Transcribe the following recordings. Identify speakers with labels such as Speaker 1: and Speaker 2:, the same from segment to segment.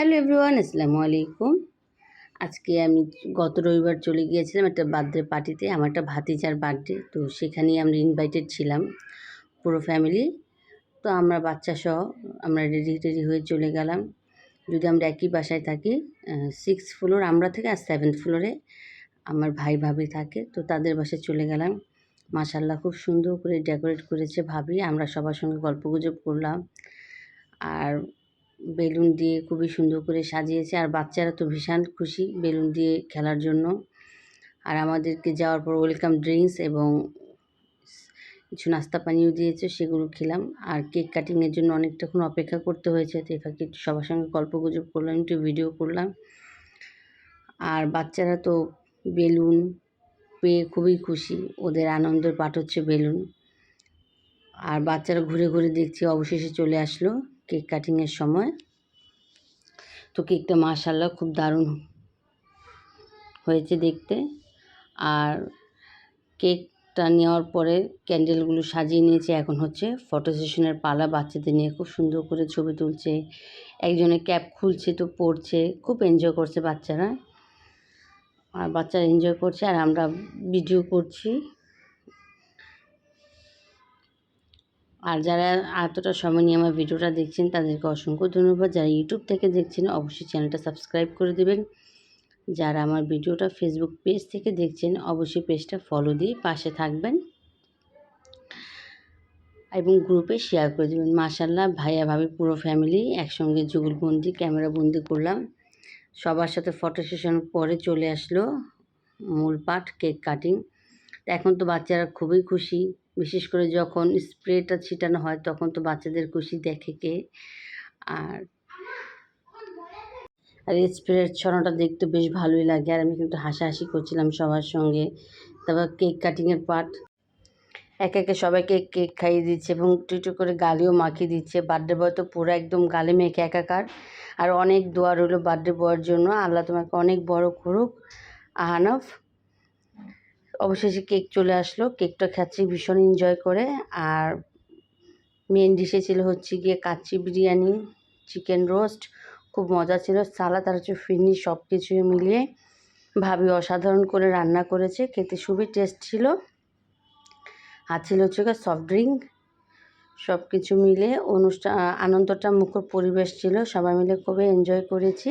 Speaker 1: Hello everyone, আসসালামু আলাইকুম। আজকে আমি গত রবিবার চলে গিয়েছিলাম একটা বার্থডে পার্টিতে, আমার একটা ভাতিজার বার্থডে, তো সেখানেই আমরা ইনভাইটেড ছিলাম পুরো ফ্যামিলি তো আমরা বাচ্চা সহ আমরা রেডি টেডি হয়ে চলে গেলাম। যদি আমরা একই বাসায় থাকি সিক্স ফ্লোর আমরা থেকে আর সেভেন্থ ফ্লোরে আমার ভাই, ভাবি থাকে, তো তাদের বাসায় চলে গেলাম। মাশাল্লাহ খুব সুন্দর করে ডেকোরেট করেছে ভাবি, আমরা সবার সঙ্গে গল্পগুজব করলাম। আর বেলুন দিয়ে খুবই সুন্দর করে সাজিয়েছে। আর বাচ্চারা তো ভীষণ খুশি বেলুন দিয়ে খেলার জন্য। আর আমাদেরকে যাওয়ার পর ওয়েলকাম ড্রিঙ্কস এবং কিছু নাস্তা পানিও দিয়েছে, সেগুলো খেলাম। আর কেক কাটিংয়ের জন্য অনেকটাক্ষণ অপেক্ষা করতে হয়েছে। তো এফাকে একটু সবার সঙ্গে গল্প গুজব করলাম, একটু ভিডিও করলাম। আর বাচ্চারা তো বেলুন পেয়ে খুবই খুশি। ওদের আনন্দের পাঠ হচ্ছে বেলুন। আর বাচ্চারা ঘুরে ঘুরে দেখছি, অবশেষে চলে আসলো। কেক কাটিংয়ের সময়। তো কেকটা মাশাল্লাহ খুব দারুণ হয়েছে দেখতে। আর কেকটা নেওয়ার পরে ক্যান্ডেলগুলো সাজিয়ে নিয়েছে, এখন হচ্ছে ফটো সেশনের পালা বাচ্চাদের নিয়ে খুব সুন্দর করে ছবি তুলছে। একজনে ক্যাপ খুলছে তো পড়ছে, খুব এনজয় করছে বাচ্চারা। আর বাচ্চারা এনজয় করছে, আর আমরা ভিডিও করছি। আর যারা এতটা সময় নিয়ে আমার ভিডিওটা দেখছেন, তাদেরকে অসংখ্য ধন্যবাদ। যারা ইউটিউব থেকে দেখছেন, অবশ্যই চ্যানেলটা সাবস্ক্রাইব করে দেবেন। যারা আমার ভিডিওটা ফেসবুক পেজ থেকে দেখছেন, অবশ্যই পেজটা ফলো দিয়ে পাশে থাকবেন এবং গ্রুপে শেয়ার করে দেবেন। মাশাল্লাহ ভাইয়া ভাবি পুরো ফ্যামিলি একসঙ্গে যুগলবন্দি ক্যামেরা বন্দি করলাম। সবার সাথে ফটো সেশন পরে চলে আসলো মূল পাঠ কেক কাটিং এখন তো বাচ্চারা খুবই খুশি। বিশেষ করে যখন স্প্রেটা ছিটানো হয়, তখন তো বাচ্চাদের খুশি দেখে কে? আর আর স্প্রের ছড়াটা দেখতে বেশ ভালোই লাগে। আর আমি কিন্তু হাসাহাসি করছিলাম সবার সঙ্গে। তারপর কেক কাটিংয়ের পার্ট। এক একে সবাইকে কেক খাইয়ে দিচ্ছে এবং একটু করে গালিও মাখিয়ে দিচ্ছে। বার্থডে বয় তো পুরো একদম গালে মেখে একাকার। আর অনেক দোয়া রইল বার্থডে বয়ের জন্য। আল্লাহ তোমাকে অনেক বড় করুক। আহানফ। অবশেষে কেক চলে আসলো। কেকটা খাচ্ছি ভীষণ এনজয় করে। আর মেন ডিশে ছিল হচ্ছে গিয়ে কাচ্চি বিরিয়ানি চিকেন রোস্ট খুব মজা ছিল। সালাদ আর হচ্ছে ফিরনি সব কিছু মিলিয়ে ভাবি অসাধারণ করে রান্না করেছে। খেতে খুবই টেস্ট ছিল। আর ছিল হচ্ছে সফট ড্রিঙ্ক সব কিছু মিলে অনুষ্ঠান আনন্দটা মুখর পরিবেশ ছিল। সবাই মিলে খুবই এনজয় করেছি।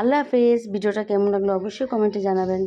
Speaker 1: আল্লাহ হাফেজ। ভিডিওটা কেমন লাগল অবশ্যই কমেন্টে জানাবেন।